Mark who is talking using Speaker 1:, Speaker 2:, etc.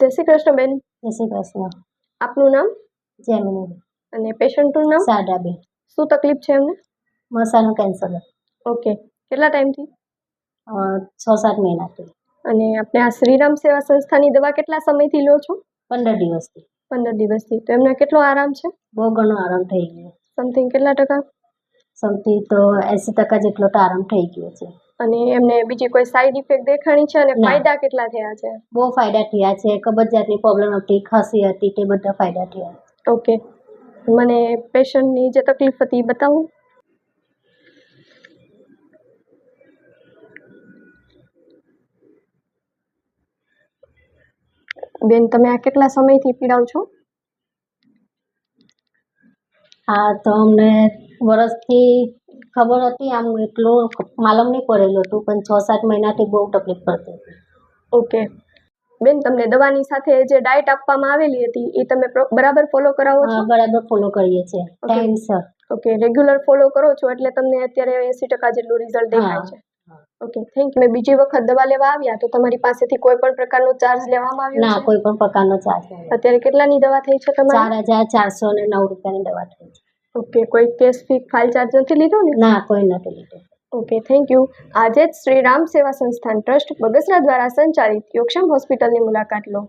Speaker 1: જય શ્રી કૃષ્ણ બેન.
Speaker 2: જય શ્રી કૃષ્ણ.
Speaker 1: આપનું નામ?
Speaker 2: જેમિની
Speaker 1: અને પેશન્ટનું નામ?
Speaker 2: સાડાબેન.
Speaker 1: શું તકલીફ છે એમને?
Speaker 2: મસાનું કેન્સર
Speaker 1: ઓકે. કેટલા ટાઈમથી?
Speaker 2: છ સાત મહિનાથી.
Speaker 1: અને આપણે આ શ્રીરામ સેવા સંસ્થાની દવા કેટલા સમયથી લો છો?
Speaker 2: પંદર દિવસથી.
Speaker 1: પંદર દિવસથી. તો એમને કેટલો આરામ છે?
Speaker 2: બહુ ઘણો આરામ થઈ ગયો.
Speaker 1: સમથિંગ કેટલા ટકા?
Speaker 2: સમથિંગ તો એંસી ટકા જેટલો તો આરામ થઈ ગયો છે.
Speaker 1: અને એમને બીજી કોઈ સાઈડ ઇફેક્ટ દેખાણી છે અને ફાયદા કેટલા થયા છે?
Speaker 2: બહુ ફાયદા થયા છે. કબજિયાતની પ્રોબ્લેમ હતી ખાંસી હતી તે બધા ફાયદા થયા.
Speaker 1: ઓકે મને પેશન્ટની જે તકલીફ હતી બતાવો. બેન તમે આ કેટલા સમયથી પીડાવ છો?
Speaker 2: આ તો અમને વરસથી ખબર હતી આમ એટલું માલમ નહીં પડેલું હતું પણ છ સાત મહિનાથી બહુ તકલીફ પડતી હતી.
Speaker 1: ઓકે. બેન તમને દવાની સાથે જે ડાયટ આપવામાં આવેલી હતી એ તમે બરાબર ફોલો કરાવો છો?
Speaker 2: બરાબર ફોલો કરીએ છીએ. ટાઈમસર
Speaker 1: ઓકે રેગ્યુલર ફોલો કરો છો એટલે તમને અત્યારે એંસી ટકા જેટલું રિઝલ્ટ દેખાય છે. Okay thank you. બીજી વખત દવા લેવા આવ્યા તો તમારી પાસેથી કોઈ પણ પ્રકારનો ચાર્જ લેવામાં આવ્યો
Speaker 2: ના કોઈ પણ પ્રકારનો ચાર્જ
Speaker 1: અત્યારે કેટલાની દવા થઈ છે
Speaker 2: ચાર
Speaker 1: તમારી
Speaker 2: હજાર ચારસો ને નવ રૂપિયાની દવા થઈ છે.
Speaker 1: ઓકે કોઈ કેશ ફી ફાઇલ ચાર્જ નથી લીધો ને?
Speaker 2: ના કોઈ નથી લીધો.
Speaker 1: ઓકે થેન્ક યુ આજે જ શ્રી રામ સેવા સંસ્થાન ટ્રસ્ટ બગસરા દ્વારા સંચાલિત યોગક્ષમ હોસ્પિટલની મુલાકાત લો.